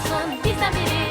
olursun bizden biri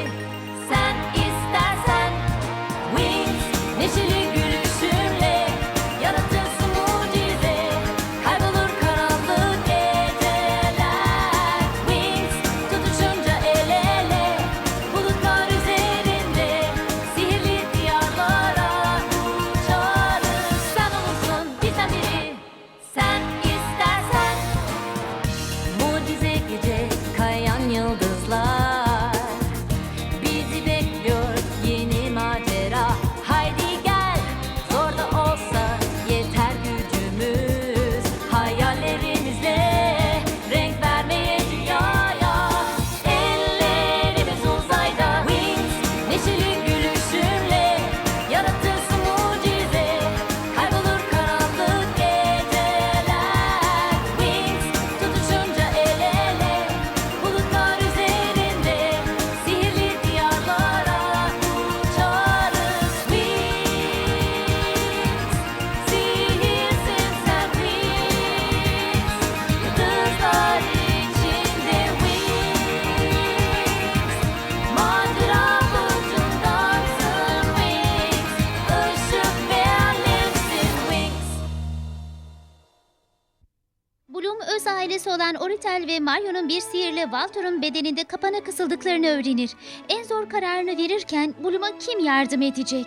Oritel ve Mario'nun bir sihirle Walter'ın bedeninde kapana kısıldıklarını öğrenir. En zor kararını verirken Bloom'a kim yardım edecek?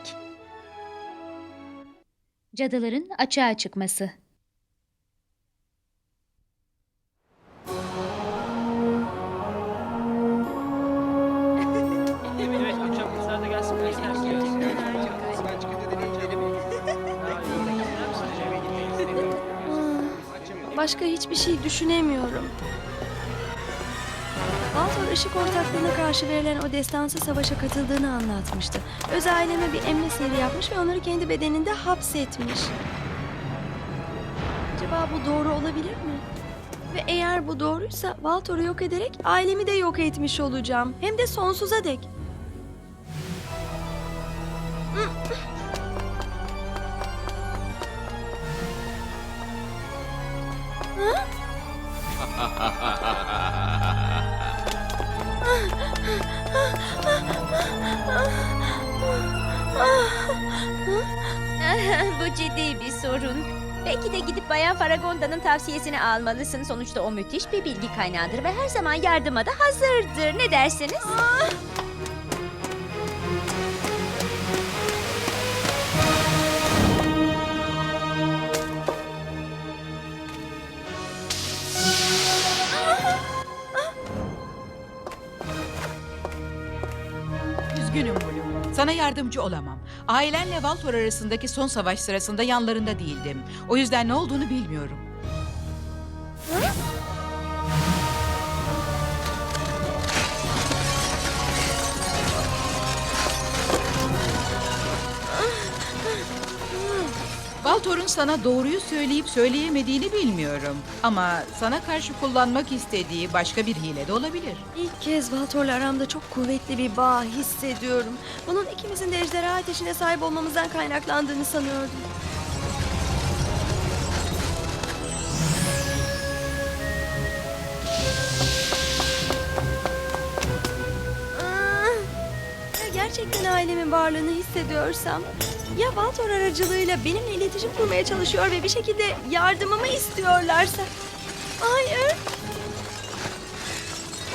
Cadıların açığa çıkması gelsin. Başka hiçbir şey düşünemiyorum. Walter ışık ortaklığına karşı verilen o destansı savaşa katıldığını anlatmıştı. Öz aileme bir emre sihri yapmış ve onları kendi bedeninde hapsetmiş. Acaba bu doğru olabilir mi? Ve eğer bu doğruysa Walter'ı yok ederek ailemi de yok etmiş olacağım. Hem de sonsuza dek. Belki de gidip Bayan Faragonda'nın tavsiyesini almalısın. Sonuçta o müthiş bir bilgi kaynağıdır ve her zaman yardıma da hazırdır. Ne dersiniz? Üzgünüm Bloom. Sana yardımcı olamam. Ailenle Valtor arasındaki son savaş sırasında yanlarında değildim. O yüzden ne olduğunu bilmiyorum. Valtor'un sana doğruyu söyleyip söyleyemediğini bilmiyorum. Ama sana karşı kullanmak istediği başka bir hile de olabilir. İlk kez Valtor'la aramda çok kuvvetli bir bağ hissediyorum. Bunun ikimizin de ejderha ateşine sahip olmamızdan kaynaklandığını sanıyordum. Ya gerçekten ailemin varlığını hissediyorsam ya Valtor aracılığıyla benimle iletişim kurmaya çalışıyor ve bir şekilde yardımımı istiyorlarsa Hayır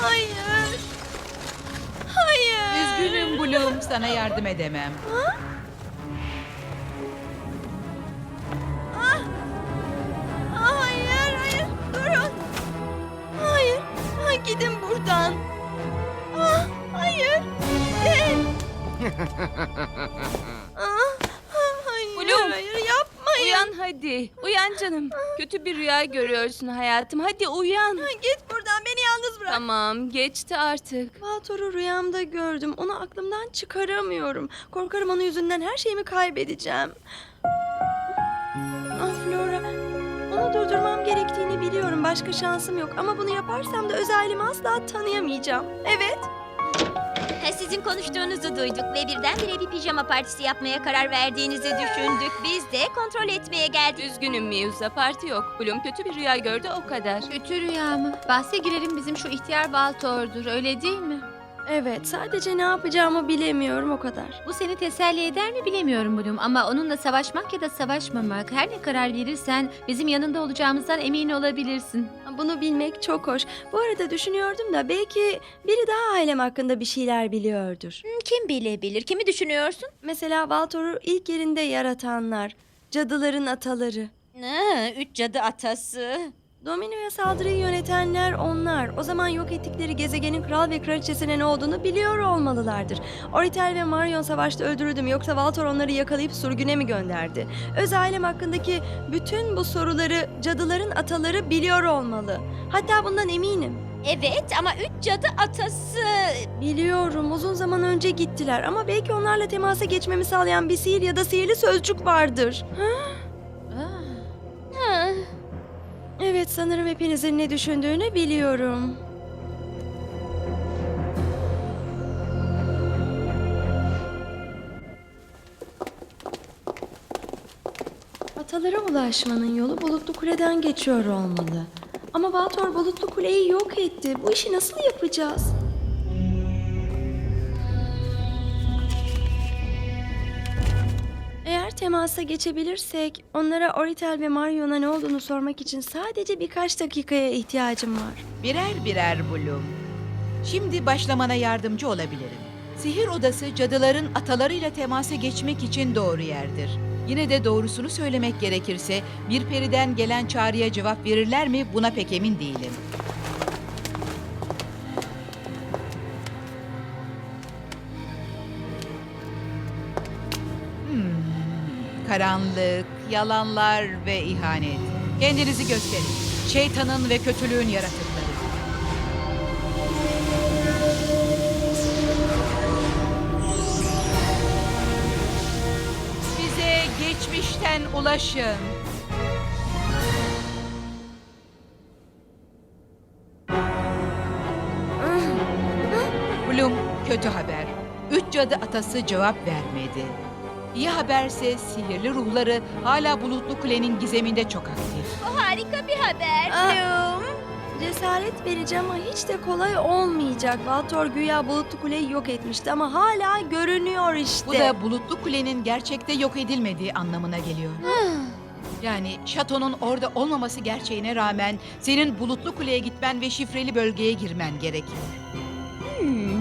Hayır Hayır Üzgünüm Bloom, sana yardım edemem. Ah, Hayır, hayır, durun. Hayır, ha, gidin buradan. Ah, hayır, gidin. ah, ah, hayır, Bloom, hayır, yapmayın. Uyan hadi. Uyan canım. Kötü bir rüya görüyorsun hayatım. Hadi uyan. Git buradan, beni yalnız bırak. Tamam, geçti artık. Valtor'u rüyamda gördüm. Onu aklımdan çıkaramıyorum. Korkarım onun yüzünden her şeyimi kaybedeceğim. Ah Flora, onu durdurmam gerektiğini biliyorum. Başka şansım yok. Ama bunu yaparsam da öz ailemi asla tanıyamayacağım. Evet. Ha, Sizin konuştuğunuzu duyduk ve birdenbire bir pijama partisi yapmaya karar verdiğinizi düşündük. Biz de kontrol etmeye geldik. Üzgünüm Miusa, parti yok. Bloom kötü bir rüya gördü o kadar. Kötü rüya mı? Bahse girelim bizim şu ihtiyar Baltor'dur öyle değil mi? Evet, sadece ne yapacağımı bilemiyorum o kadar. Bu seni teselli eder mi bilemiyorum Bloom ama onunla savaşmak ya da savaşmamak her ne karar verirsen bizim yanında olacağımızdan emin olabilirsin. Bunu bilmek çok hoş. Bu arada düşünüyordum da belki biri daha ailem hakkında bir şeyler biliyordur. Hmm, Kim bilebilir? Kimi düşünüyorsun? Mesela Valtor'u ilk yerinde yaratanlar, cadıların ataları. Ha, üç cadı atası. Domino'ya saldırıyı yönetenler onlar. O zaman yok ettikleri gezegenin kral ve kraliçesine ne olduğunu biliyor olmalılardır. Oritel ve Marion savaşta öldürüldü mü yoksa Valtor onları yakalayıp sürgüne mi gönderdi? Öz ailem hakkındaki bütün bu soruları cadıların ataları biliyor olmalı. Hatta bundan eminim. Evet ama üç cadı atası. Biliyorum uzun zaman önce gittiler ama belki onlarla temasa geçmemi sağlayan bir sihir ya da sihirli sözcük vardır. Ah, Evet sanırım hepinizin ne düşündüğünü biliyorum. Atalara ulaşmanın yolu Bulutlu Kule'den geçiyor olmalı. Ama Baltor Bulutlu Kule'yi yok etti. Bu işi nasıl yapacağız? Temasa geçebilirsek onlara Oritel ve Marion'a ne olduğunu sormak için sadece birkaç dakikaya ihtiyacım var. Birer birer Bloom. Şimdi başlamana yardımcı olabilirim. Sihir odası cadıların atalarıyla temasa geçmek için doğru yerdir. Yine de doğrusunu söylemek gerekirse bir periden gelen çağrıya cevap verirler mi buna pek emin değilim. Karanlık, yalanlar ve ihanet. Kendinizi gösterin. Şeytanın ve kötülüğün yaratıkları. Bize geçmişten ulaşın. Bloom, kötü haber. Üç cadı atası cevap vermedi. İyi haberse sihirli ruhları hala Bulutlu Kule'nin gizeminde çok aktif. Bu harika bir haber Ah. Bloom. Cesaret vereceğim ama hiç de kolay olmayacak. Valtor güya Bulutlu Kule'yi yok etmişti ama hala görünüyor işte. Bu da Bulutlu Kule'nin gerçekte yok edilmediği anlamına geliyor. Yani şatonun orada olmaması gerçeğine rağmen senin Bulutlu Kule'ye gitmen ve şifreli bölgeye girmen gerekiyor. Paragon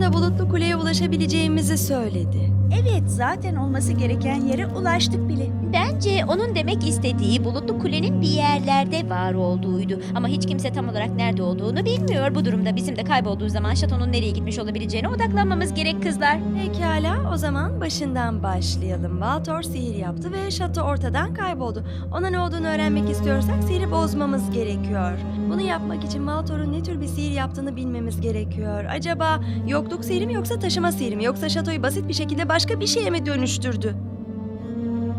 da Bulutlu Kule'ye ulaşabileceğimizi söyledi. Evet, zaten olması gereken yere ulaştık bile. Bence onun demek istediği bulutlu kulenin bir yerlerde var olduğuydu. Ama hiç kimse tam olarak nerede olduğunu bilmiyor. Bu durumda bizim de kaybolduğu zaman şatonun nereye gitmiş olabileceğine odaklanmamız gerek kızlar. Pekala o zaman başından başlayalım. Valtor sihir yaptı ve şato ortadan kayboldu. Ona ne olduğunu öğrenmek istiyorsak sihiri bozmamız gerekiyor. Bunu yapmak için Valtor'un ne tür bir sihir yaptığını bilmemiz gerekiyor. Acaba yokluk sihiri mi yoksa taşıma sihiri mi yoksa şatoyu basit bir şekilde başka bir şeye mi dönüştürdü?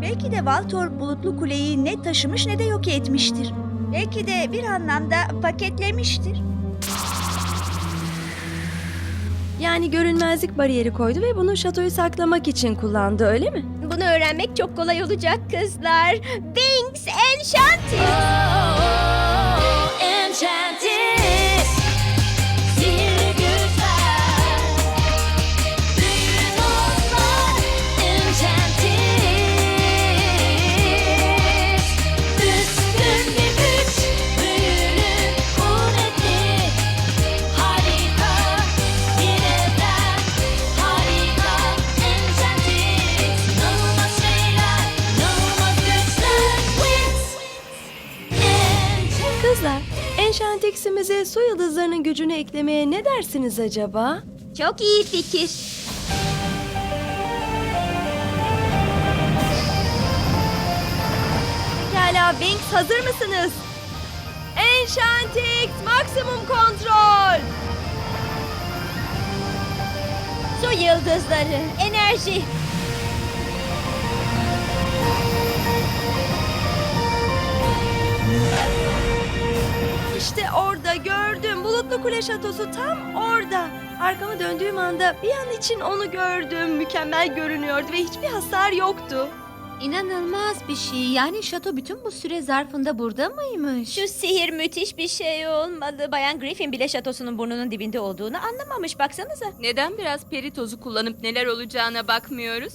Belki de Valtor bulutlu kuleyi ne taşımış ne de yok etmiştir. Belki de bir anlamda paketlemiştir. Yani görünmezlik bariyeri koydu ve bunu şatoyu saklamak için kullandı öyle mi? Bunu öğrenmek çok kolay olacak kızlar. Binks Enchanted. Gücünü eklemeye ne dersiniz acaba? Çok iyi fikir. Pekala Binks hazır mısınız? Enchantix maksimum kontrol. Su yıldızları, enerji. İşte orada gördüm. Bulutlu Kule Şatosu tam orada. Arkamı döndüğüm anda bir an için onu gördüm. Mükemmel görünüyordu ve hiçbir hasar yoktu. İnanılmaz bir şey. Yani şato bütün bu süre zarfında burada mıymış? Şu sihir müthiş bir şey olmalı. Bayan Griffin bile şatosunun burnunun dibinde olduğunu anlamamış. Baksanıza. Neden biraz peri tozu kullanıp neler olacağına bakmıyoruz?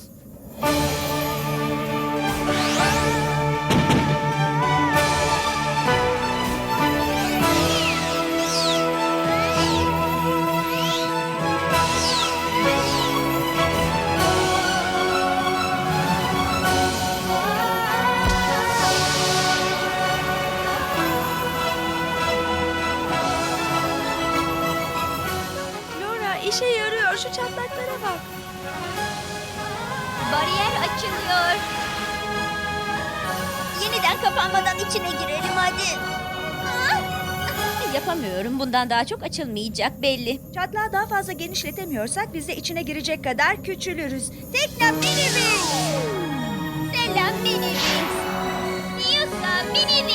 Kapanmadan içine girelim hadi. Yapamıyorum. Bundan daha çok açılmayacak belli. Çatlağı daha fazla genişletemiyorsak biz de içine girecek kadar küçülürüz. Tekne minimi! Selam Mini Wings. Yusa Mini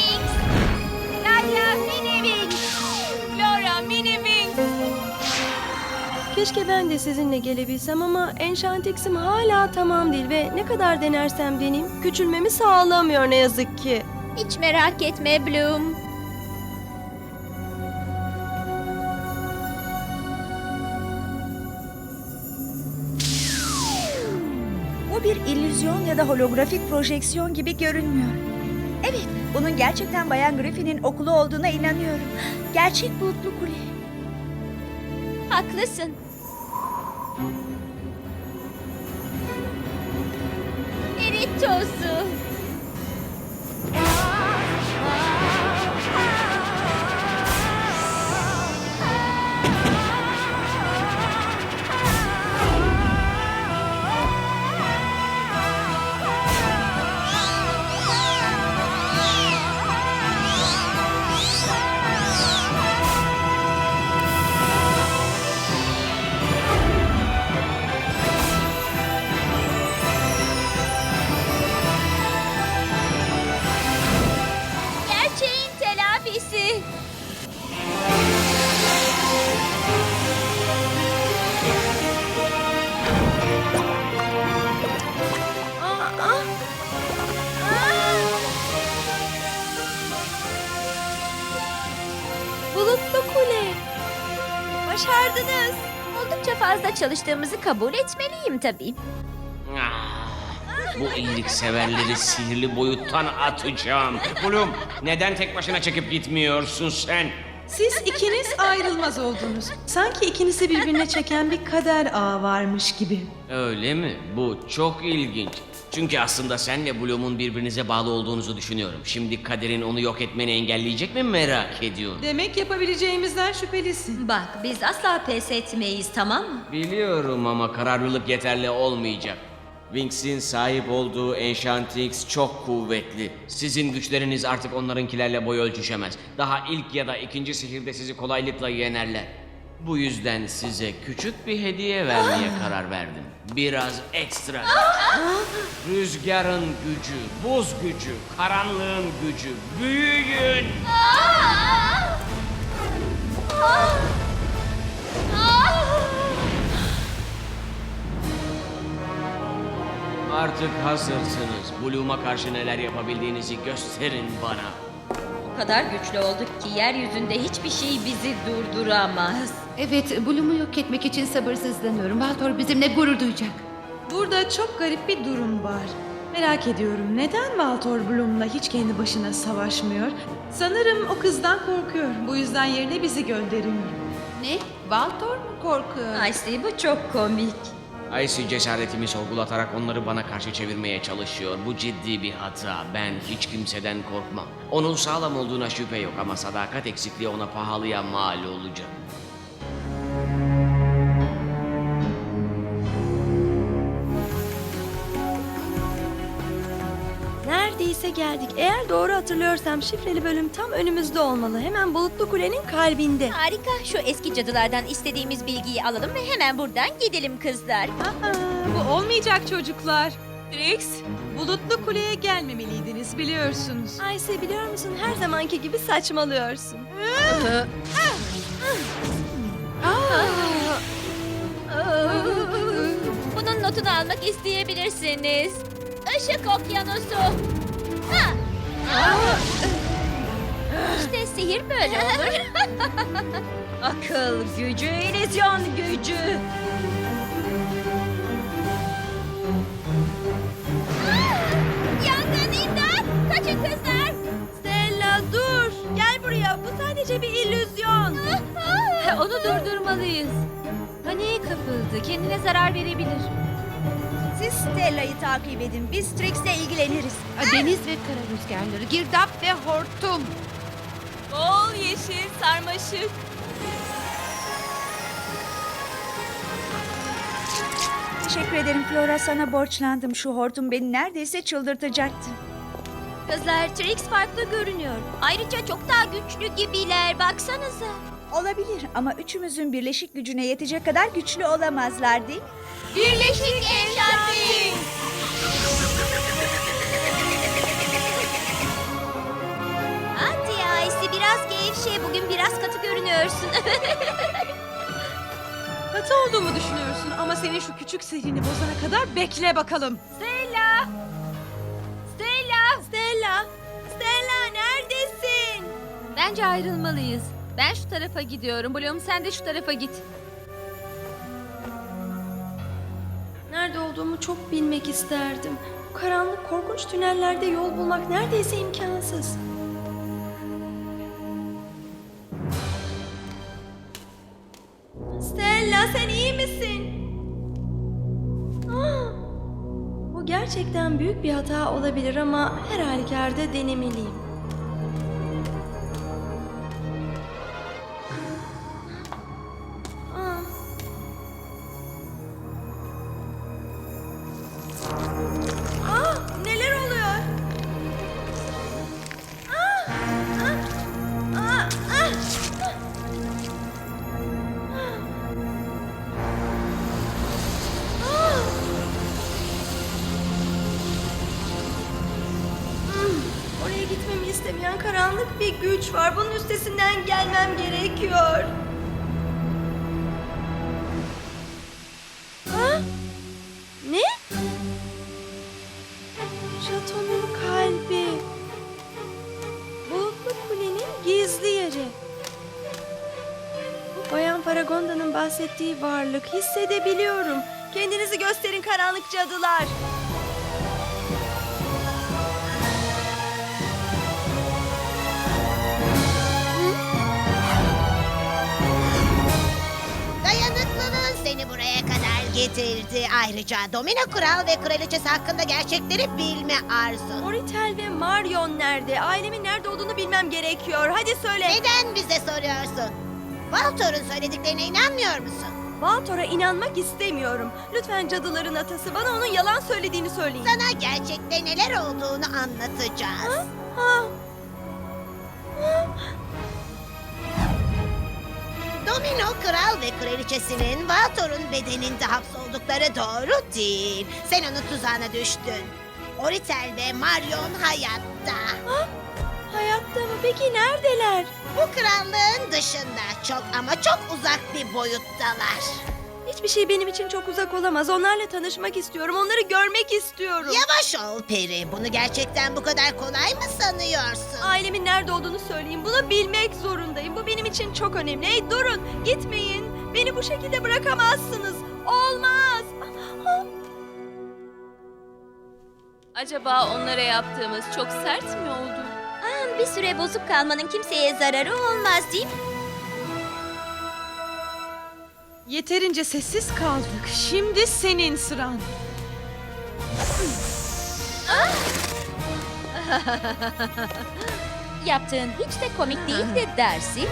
Keşke ben de sizinle gelebilsem ama Enchantix'im hala tamam değil ve ne kadar denersem deneyim küçülmemi sağlamıyor ne yazık ki. Hiç merak etme Bloom. Bu bir illüzyon ya da holografik projeksiyon gibi görünmüyor. Evet, bunun gerçekten Bayan Griffin'in okulu olduğuna inanıyorum. Gerçek bulutlu kule. Haklısın. Erit Başardınız. Oldukça fazla çalıştığımızı kabul etmeliyim tabii. Ah, Bu iyilikseverleri sihirli boyuttan atacağım. Bloom, neden tek başına çekip gitmiyorsun sen? Siz ikiniz ayrılmaz oldunuz. Sanki ikinizi birbirine çeken bir kader ağı varmış gibi. Öyle mi? Bu çok ilginç. Çünkü aslında senle Bloom'un birbirinize bağlı olduğunuzu düşünüyorum. Şimdi kaderin onu yok etmeni engelleyecek mi merak ediyorum. Demek yapabileceğimizden şüphelisin. Bak biz asla pes etmeyiz tamam mı? Biliyorum ama kararlılık yeterli olmayacak. Wings'in sahip olduğu Enchantix çok kuvvetli. Sizin güçleriniz artık onlarınkilerle boy ölçüşemez. Daha ilk ya da ikinci sihirde sizi kolaylıkla yenerler. Bu yüzden size küçük bir hediye vermeye karar verdim. Biraz ekstra. Rüzgarın gücü, buz gücü, karanlığın gücü. Büyüyün! Artık hazırsınız. Bloom'a karşı neler yapabildiğinizi gösterin bana. O kadar güçlü olduk ki yeryüzünde hiçbir şey bizi durduramaz. Evet, Bloom'u yok etmek için sabırsızlanıyorum. Valtor bizimle gurur duyacak. Burada çok garip bir durum var. Merak ediyorum neden Valtor Bloom'la hiç kendi başına savaşmıyor? Sanırım o kızdan korkuyor. Bu yüzden yerine bizi gönderiyor. Ne? Valtor mu korkuyor? Icy bu çok komik. Icy cesaretimi sorgulatarak onları bana karşı çevirmeye çalışıyor. Bu ciddi bir hata. Ben hiç kimseden korkmam. Onun sağlam olduğuna şüphe yok ama sadakat eksikliği ona pahalıya mal olacak. Neredeyse geldik. Eğer doğru hatırlıyorsam şifreli bölüm tam önümüzde olmalı. Hemen bulutlu kulenin kalbinde. Harika. Şu eski cadılardan istediğimiz bilgiyi alalım ve hemen buradan gidelim kızlar. Aa, bu olmayacak çocuklar. Trix, Bulutlu kuleye gelmemeliydiniz biliyorsunuz. Ayşe biliyor musun her zamanki gibi saçmalıyorsun. Bunun notunu almak isteyebilirsiniz. Işık okyanusu. Ha! İşte sihir böyle olur. Akıl gücü, illüzyon gücü. Yangın imdat! Kaçın kızlar! Stella dur. Gel buraya. Bu sadece bir illüzyon. Onu durdurmalıyız. Paniğe kapıldı. Kendine zarar verebilir. Siz Stella'yı takip edin. Biz Trix'le ilgileniriz. Deniz ve kara rüzgarları, girdap ve hortum. Bol yeşil sarmaşık. Teşekkür ederim Flora. Sana borçlandım. Şu hortum beni neredeyse çıldırtacaktı. Kızlar Trix farklı görünüyor. Ayrıca çok daha güçlü gibiler. Baksanıza. Olabilir ama üçümüzün birleşik gücüne yetecek kadar güçlü olamazlar değil mi? Birleşik Enchanting. Hadi Aysi biraz gevşe. Bugün biraz katı görünüyorsun. Katı olduğumu düşünüyorsun ama senin şu küçük sihrini bozana kadar bekle bakalım. Stella. Stella. Stella. Stella neredesin? Bence ayrılmalıyız. Ben şu tarafa gidiyorum. Bloom sen de şu tarafa git. Olduğumu çok bilmek isterdim. Karanlık korkunç tünellerde yol bulmak neredeyse imkansız. Stella sen iyi misin? Ah, bu gerçekten büyük bir hata olabilir ama her halükarda denemeliyim. Bir güç var. Bunun üstesinden gelmem gerekiyor. Ah, ne? Şatonun kalbi. Bulutlu kulenin gizli yeri. Bu Bayan Paragonda'nın bahsettiği varlık hissedebiliyorum. Kendinizi gösterin karanlık cadılar. Getirdi. Ayrıca Domino Kral ve Kraliçesi hakkında gerçekleri bilme arzu. Oritel ve Marion nerede? Ailemin nerede olduğunu bilmem gerekiyor. Hadi söyle. Neden bize soruyorsun? Valtor'un söylediklerine inanmıyor musun? Valtor'a inanmak istemiyorum. Lütfen cadıların atası bana onun yalan söylediğini söyleyin. Sana gerçekte neler olduğunu anlatacağız. Ha, Domino Kral ve Kraliçesinin Valtor'un bedeninde hapsoldukları doğru değil. Sen onun tuzağına düştün. Oritel ve Marion hayatta. hayatta mı? Peki neredeler? Bu krallığın dışında çok ama çok uzak bir boyuttalar. Hiçbir şey benim için çok uzak olamaz. Onlarla tanışmak istiyorum. Onları görmek istiyorum. Yavaş ol Peri. Bunu gerçekten bu kadar kolay mı sanıyorsun? Ailemin nerede olduğunu söyleyin. Bunu bilmek zorundayım. Bu benim için çok önemli. Hey durun. Gitmeyin. Beni bu şekilde bırakamazsınız. Olmaz. Acaba onlara yaptığımız çok sert mi oldu? Aa, bir süre bozuk kalmanın kimseye zararı olmaz değil mi? Yeterince sessiz kaldık. Şimdi senin sıran. Yaptığın hiç de komik değildi dersi.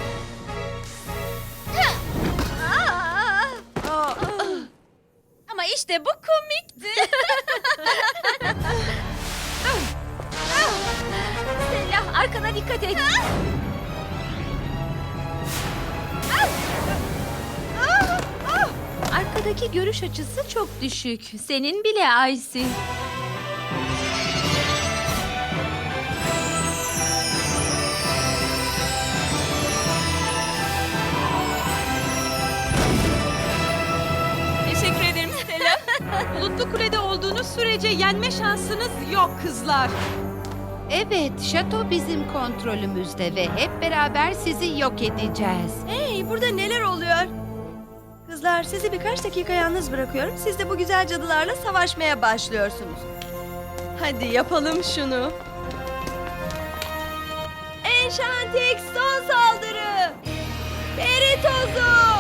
Ama işte bu komikti. Stella arkana dikkat et. Arkadaki görüş açısı çok düşük. Senin bile Aysi. Teşekkür ederim Stella. Bulutlu kulede olduğunu olduğumuz sürece yenme şansınız yok kızlar. Evet, şato bizim kontrolümüzde ve hep beraber sizi yok edeceğiz. Hey burada neler oluyor? Kızlar sizi birkaç dakika yalnız bırakıyorum. Siz de bu güzel cadılarla savaşmaya başlıyorsunuz. Hadi yapalım şunu. Enchantix son saldırı. Peri tozu.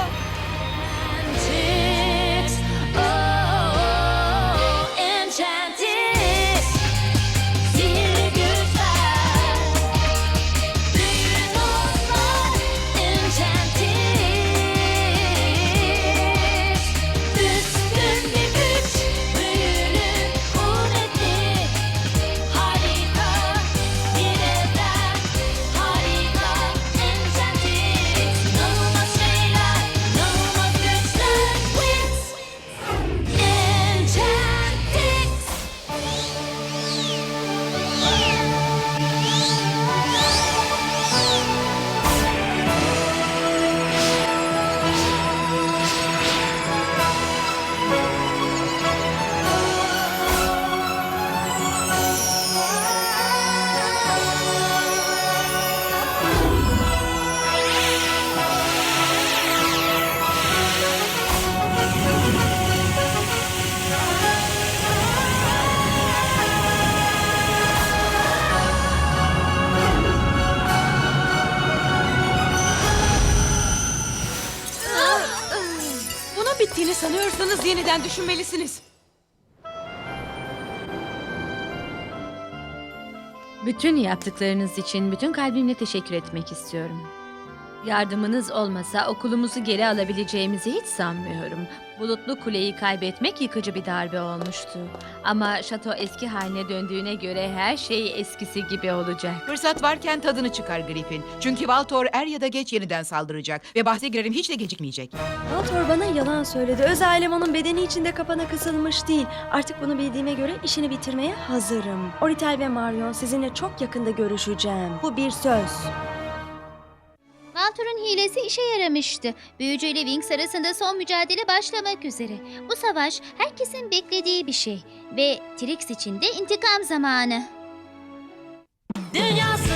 Sanıyorsanız yeniden düşünmelisiniz. Bütün yaptıklarınız için bütün kalbimle teşekkür etmek istiyorum. Yardımınız olmasa okulumuzu geri alabileceğimizi hiç sanmıyorum. Bulutlu Kuleyi kaybetmek yıkıcı bir darbe olmuştu. Ama şato eski haline döndüğüne göre her şey eskisi gibi olacak. Fırsat varken tadını çıkar Griffin. Çünkü Valtor er ya da geç yeniden saldıracak. Ve bahse girerim hiç de gecikmeyecek. Valtor bana yalan söyledi. Öz ailem onun bedeni içinde kapana kısılmış değil. Artık bunu bildiğime göre işini bitirmeye hazırım. Oritel ve Marion sizinle çok yakında görüşeceğim. Bu bir söz. Valtor'un hilesi işe yaramıştı. Büyücü ile Wings arasında son mücadele başlamak üzere. Bu savaş herkesin beklediği bir şey. Ve Trix için de intikam zamanı. Dünyasında